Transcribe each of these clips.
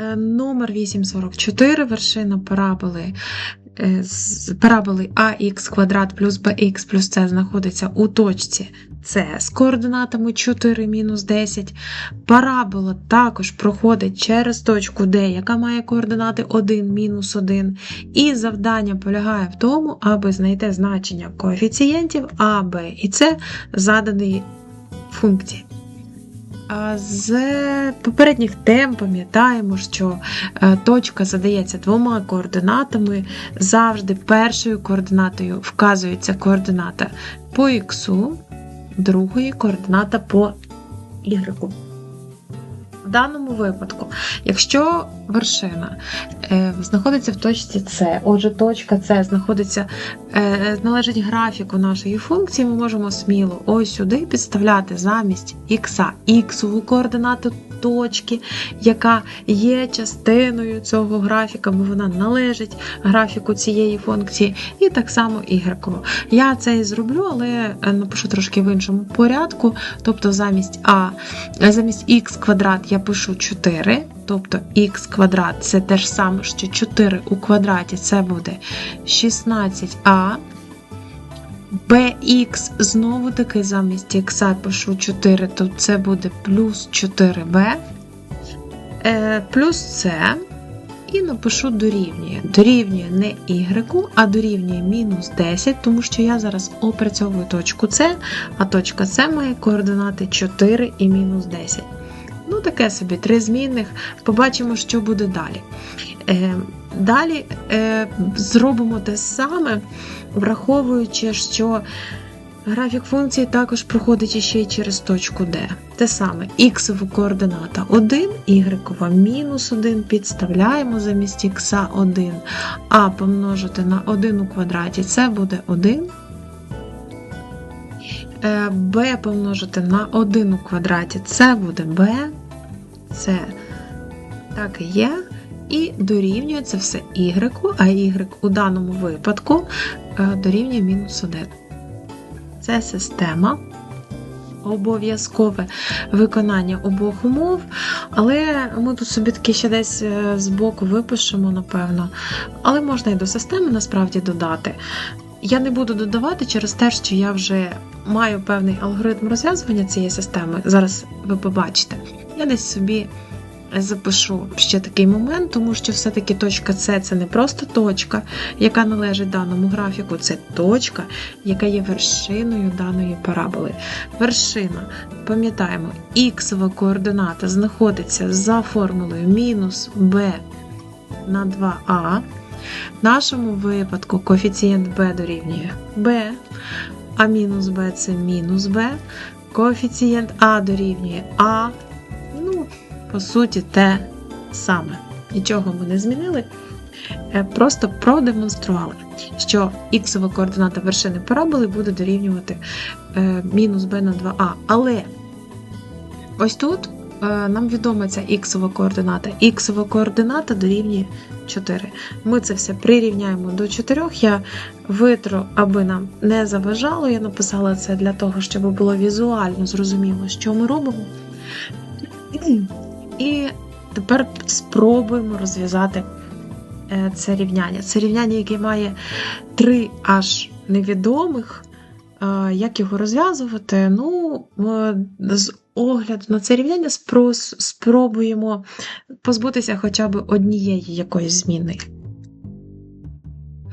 Е, Номер 844, вершина параболи, е, з параболи ax квадрат плюс bx плюс c знаходиться у точці С з координатами 4 мінус 10. Парабола також проходить через точку D, яка має координати 1 мінус 1. І завдання полягає в тому, аби знайти значення коефіцієнтів А, Б і С заданої функції. З попередніх тем пам'ятаємо, що е, точка задається двома координатами. Завжди першою координатою вказується координата по х, другої координата по y. Даному випадку, якщо вершина е, знаходиться в точці С, отже, точка С знаходиться, е, належить графіку нашої функції, ми можемо сміло ось сюди підставляти замість х іксову координату точки, яка є частиною цього графіка, бо вона належить графіку цієї функції, і так само y. Я це і зроблю, але е, напишу трошки в іншому порядку. Тобто замість а, замість х квадрат я пишу 4, тобто х квадрат це те ж саме, що 4 у квадраті це буде 16а. bx знову таки замість х пишу 4, то це буде плюс 4b, е, плюс c. І напишу дорівнює. Дорівнює не y, а дорівнює мінус 10, тому що я зараз опрацьовую точку С, а точка С має координати 4 і мінус 10. Таке собі, три змінних. Побачимо, що буде далі. Е, Далі е, зробимо те саме, враховуючи, що графік функції також проходить іще й через точку D. Те саме х координата 1, y мінус 1, підставляємо замість х 1, а помножити на 1 у квадраті це буде 1. Е, b помножити на 1 у квадраті це буде b. Це так і є. І дорівнює це все y, а y у даному випадку е, дорівнює мінус 1. Це система. Обов'язкове виконання обох умов, але ми тут собі таки ще десь е, збоку випишемо, напевно. Але можна і до системи насправді додати. Я не буду додавати через те, що я вже маю певний алгоритм розв'язування цієї системи. Зараз ви побачите. Я десь собі запишу ще такий момент, тому що все-таки точка С це не просто точка, яка належить даному графіку, це точка, яка є вершиною даної параболи. Вершина, пам'ятаємо, х координата знаходиться за формулою мінус b на 2а. В нашому випадку коефіцієнт b дорівнює b, а мінус b це мінус b. Коефіцієнт А дорівнює А. По суті, те саме. Нічого ми не змінили. Е, Просто продемонстрували, що х координата вершини параболи буде дорівнювати е, мінус b на 2а. Але ось тут е, нам відома ця х координата. Х координата дорівнює 4. Ми це все прирівняємо до 4. Я витру, аби нам не заважало. Я написала це для того, щоб було візуально зрозуміло, що ми робимо. І тепер спробуємо розв'язати е, це рівняння. Це рівняння, яке має три аж невідомих. Е, Як його розв'язувати? Ну, е, з огляду на це рівняння спробуємо позбутися хоча б однієї якоїсь зміни.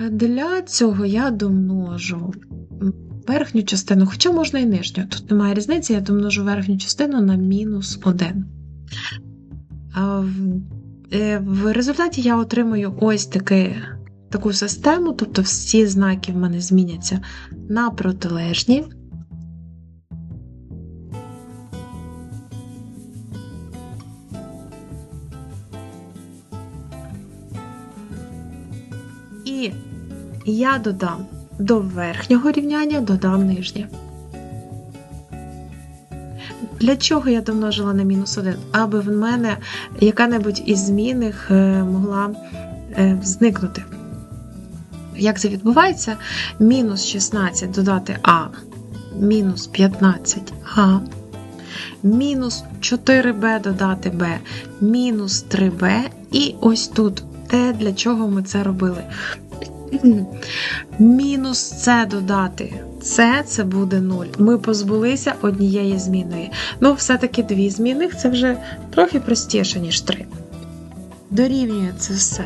Для цього я домножу верхню частину, хоча можна і нижню. Тут немає різниці, я домножу верхню частину на мінус 1. Е, в результаті я отримую ось таки, таку систему, тобто всі знаки в мене зміняться на протилежні. І я додам до верхнього рівняння, додам нижнє. Для чого я домножила на мінус 1? Аби в мене яка-небудь із змінних е, могла е, зникнути. Як це відбувається? Мінус 16 додати А, мінус 15А. мінус 4b додати b, мінус 3b, і ось тут те, для чого ми це робили. Мінус С додати. С це буде 0. Ми позбулися однієї зміної. Ну, все-таки дві змінних це вже трохи простіше, ніж 3. Дорівнює це все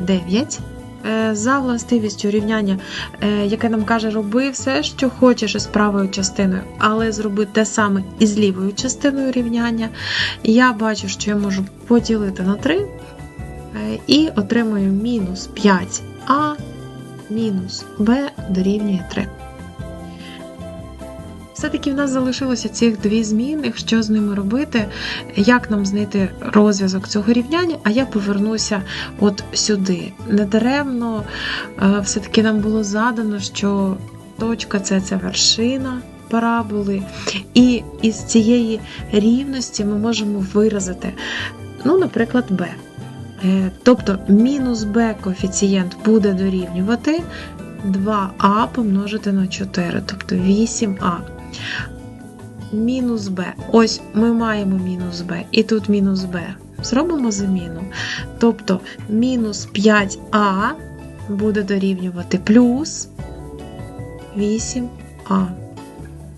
9. Е, за властивістю рівняння, е, яке нам каже, роби все, що хочеш із правою частиною, але зроби те саме і з лівою частиною рівняння. Я бачу, що я можу поділити на 3 е, і отримую мінус 5а мінус b дорівнює 3. Все-таки в нас залишилося цих дві змінних, що з ними робити, як нам знайти розв'язок цього рівняння, а я повернуся от сюди. Недаремно е, все-таки нам було задано, що точка це вершина параболи, і із цієї рівності ми можемо виразити, ну, наприклад, b. Е, тобто мінус b коефіцієнт буде дорівнювати 2а помножити на 4, тобто 8а. Мінус b. Ось ми маємо мінус b, і тут мінус b. Зробимо заміну. Тобто мінус 5а буде дорівнювати плюс 8а.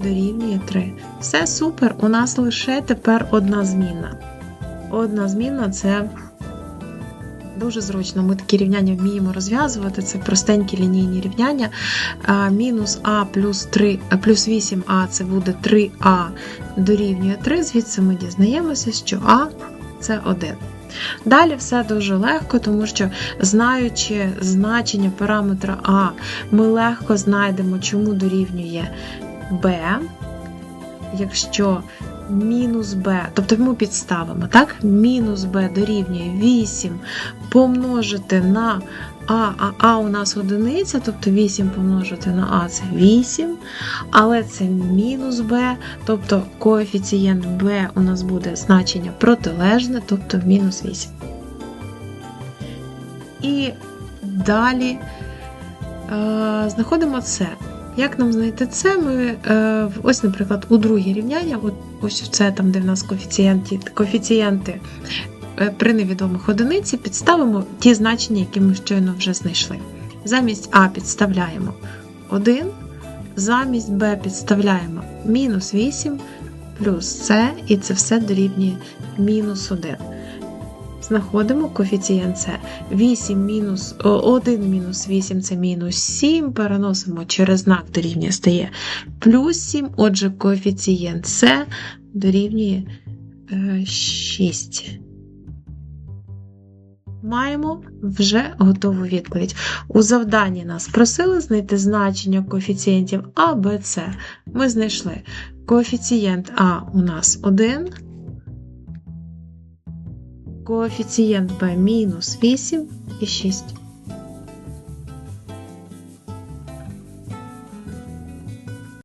Дорівнює 3. Все супер. У нас лише тепер одна зміна. Одна зміна це. Дуже зручно, ми такі рівняння вміємо розв'язувати. Це простенькі лінійні рівняння. Мінус А плюс 3, плюс 8а це буде 3а дорівнює 3. Звідси ми дізнаємося, що А це 1. Далі все дуже легко, тому що, знаючи значення параметра А, ми легко знайдемо, чому дорівнює Б, якщо мінус b, тобто ми підставимо, так? Мінус b дорівнює 8 помножити на а, а А у нас одиниця, тобто 8 помножити на А це 8, але це мінус b, тобто коефіцієнт b у нас буде значення протилежне, тобто мінус 8. І далі е, знаходимо це. Як нам знайти це? Ми е, ось, наприклад, у друге рівняння, от ось це там, де в нас коефіцієнти, коефіцієнти при невідомих одиниці, підставимо ті значення, які ми щойно вже знайшли. Замість А підставляємо 1, замість Б підставляємо мінус 8 плюс С, і це все дорівнює мінус 1 знаходимо коефіцієнт С. 8 мінус 1 мінус 8 це мінус 7, переносимо через знак дорівнює стає плюс 7, отже, коефіцієнт С дорівнює 6. Е, Маємо вже готову відповідь. У завданні нас просили знайти значення коефіцієнтів А, Б, С. Ми знайшли коефіцієнт А у нас 1 коефіцієнт b мінус 8 і 6.